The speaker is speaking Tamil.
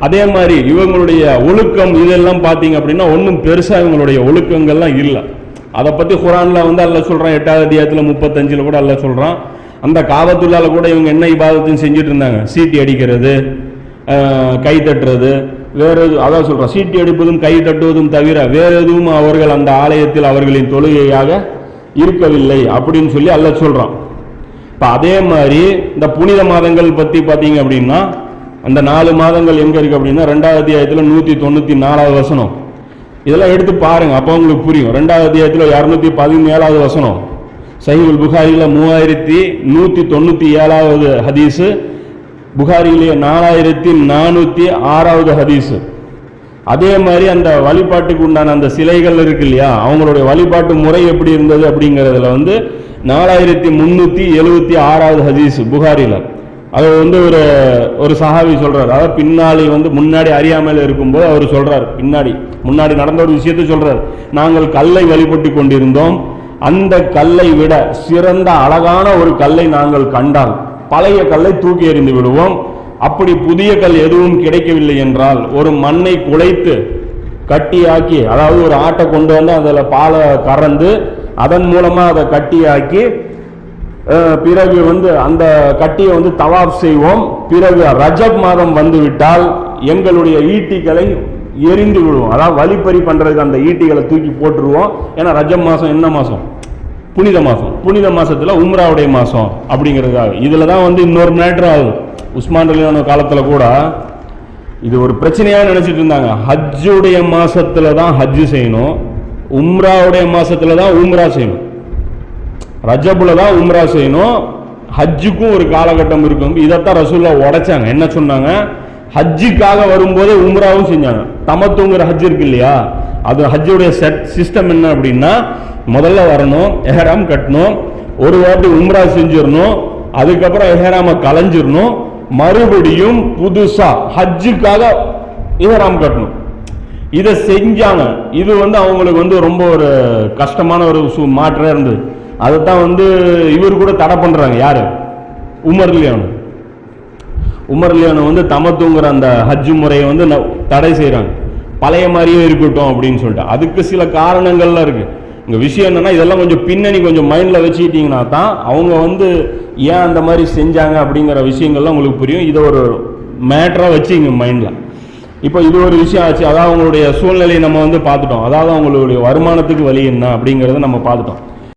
அதே மாதிரி இவங்களுடைய ஒழுக்கம் இதெல்லாம் பார்த்தீங்க அப்படின்னா ஒன்றும் பெருசாக இவங்களுடைய ஒழுக்கங்கள்லாம் இல்லை. அதை பற்றி குரானில் வந்து அல்ல சொல்கிறான் எட்டாவது அத்தியாயத்தில் முப்பத்தஞ்சில் கூட அல்ல சொல்கிறான் அந்த காவத்துள்ளால் கூட இவங்க என்ன இபாதத்தையும் செஞ்சுட்டு இருந்தாங்க? சீட்டி அடிக்கிறது கை தட்டுறது வேறு எதுவும் அதான் சொல்கிறோம் சீட்டி அடிப்பதும் கை தட்டுவதும் தவிர வேறு எதுவும் அவர்கள் அந்த ஆலயத்தில் அவர்களின் தொழுகையாக இருக்கவில்லை அப்படின்னு சொல்லி அல்ல சொல்கிறான் இப்போ அதே மாதிரி இந்த புனித மாதங்கள் பற்றி பார்த்தீங்க அப்படின்னா அந்த நாலு மாதங்கள் எங்கே இருக்குது அப்படின்னா ரெண்டாவது அத்தியாயத்தில் நூற்றி தொண்ணூற்றி நாலாவது வசனம். இதெல்லாம் எடுத்து பாருங்கள் அப்போ உங்களுக்கு புரியும். ரெண்டாவது அத்தியாயத்தில் இரநூத்தி பதினேழாவது வசனம். சஹீபுல் புகாரியில் மூவாயிரத்தி நூற்றி தொண்ணூற்றி ஏழாவது ஹதீஸு புகாரியிலே நாலாயிரத்தி நானூற்றி ஆறாவது ஹதீஸு. அதே மாதிரி அந்த வழிபாட்டுக்கு உண்டான அந்த சிலைகள் இருக்கு இல்லையா அவங்களுடைய வழிபாட்டு முறை எப்படி இருந்தது அப்படிங்கிறதுல வந்து நாலாயிரத்தி முந்நூற்றி எழுபத்தி ஆறாவது ஹதீஸ் புகாரியில் அது வந்து ஒரு ஒரு சஹாவி சொல்கிறார் அதாவது பின்னாடி வந்து முன்னாடி அறியாமையில் இருக்கும்போது அவர் சொல்கிறார் பின்னாடி முன்னாடி நடந்த ஒரு விஷயத்தை சொல்கிறார் நாங்கள் கல்லை வழிபட்டு கொண்டிருந்தோம். அந்த கல்லை விட சிறந்த அழகான ஒரு கல்லை நாங்கள் கண்டால் பழைய கல்லை தூக்கி எறிந்து விடுவோம். அப்படி புதிய கல் எதுவும் கிடைக்கவில்லை என்றால் ஒரு மண்ணை குலைத்து கட்டியாக்கி அதாவது ஒரு ஆட்டை கொண்டு வந்து அதில் பாலை கறந்து அதன் மூலமாக அதை கட்டியாக்கி பிறகு வந்து அந்த கட்டியை வந்து தவாப் செய்வோம். பிறகு ரஜப் மாதம் வந்துவிட்டால் எங்களுடைய ஈட்டிகளை எரிந்து விடுவோம். அதாவது வழிப்பறி பண்றதுக்கு அந்த ஈட்டிகளை தூக்கி போட்டுருவோம். ஏன்னா ரஜப் மாதம் என்ன மாதம்? புனித மாதம். புனித மாதத்தில் உம்ராவுடைய மாதம் அப்படிங்கிறதுக்காக. இதில் தான் வந்து இன்னொரு மேட்ரு ஆகும் உஸ்மான் அலியான காலத்தில் கூட இது ஒரு பிரச்சனையாக நினச்சிட்டு இருந்தாங்க. ஹஜ்ஜுடைய மாதத்தில் தான் ஹஜ்ஜு செய்யணும். உம்ராவுடைய மாதத்தில் தான் உம்ரா செய்யணும். ரஜபுல தான் உம்ரா செய்யணும். ஹஜ்ஜுக்கும் ஒரு காலகட்டம் இருக்கும். இதைத்தான் ரசூல்லா உடைச்சாங்க. என்ன சொன்னாங்க? ஹஜ்ஜுக்காக வரும்போது உம்ராவும் செஞ்சாங்க. தமத்துங்கிற ஹஜ் இருக்கு இல்லையா? அது ஹஜ்ஜுடைய செட் சிஸ்டம் என்ன அப்படின்னா முதல்ல வரணும் எஹராம் கட்டணும் ஒரு வாட்டி உம்ரா செஞ்சிடணும் அதுக்கப்புறம் எஹராம கலைஞ்சிடணும் மறுபடியும் புதுசா ஹஜ்ஜுக்காக இஹராம் கட்டணும். இதை செஞ்சாங்க. இது வந்து அவங்களுக்கு வந்து ரொம்ப ஒரு கஷ்டமான ஒரு சு- இருந்தது. அதைத்தான் வந்து இவர் கூட தடை பண்ணுறாங்க யார்? உமர் லியானு. உமர் லியானு வந்து தமத்துங்கிற அந்த ஹஜ் முறையை வந்து தடை செய்கிறாங்க பழைய மாதிரியே இருக்கட்டும் அப்படின்னு சொல்லிட்டு. அதுக்கு சில காரணங்கள்லாம் இருக்குது இங்கே விஷயம் என்னென்னா இதெல்லாம் கொஞ்சம் பின்னணி கொஞ்சம் மைண்டில் வச்சுக்கிட்டீங்கன்னா தான் அவங்க வந்து ஏன் அந்த மாதிரி செஞ்சாங்க அப்படிங்கிற விஷயங்கள்லாம் உங்களுக்கு புரியும். இதை ஒரு மேட்டராக வச்சுங்க மைண்டில் இப்போ இது ஒரு விஷயம் ஆச்சு. அதாவது அவங்களுடைய சூழ்நிலையை நம்ம வந்து பார்த்துட்டோம். அதாவது அவங்களுடைய வருமானத்துக்கு வழி என்ன அப்படிங்கிறத நம்ம பார்த்துட்டோம்.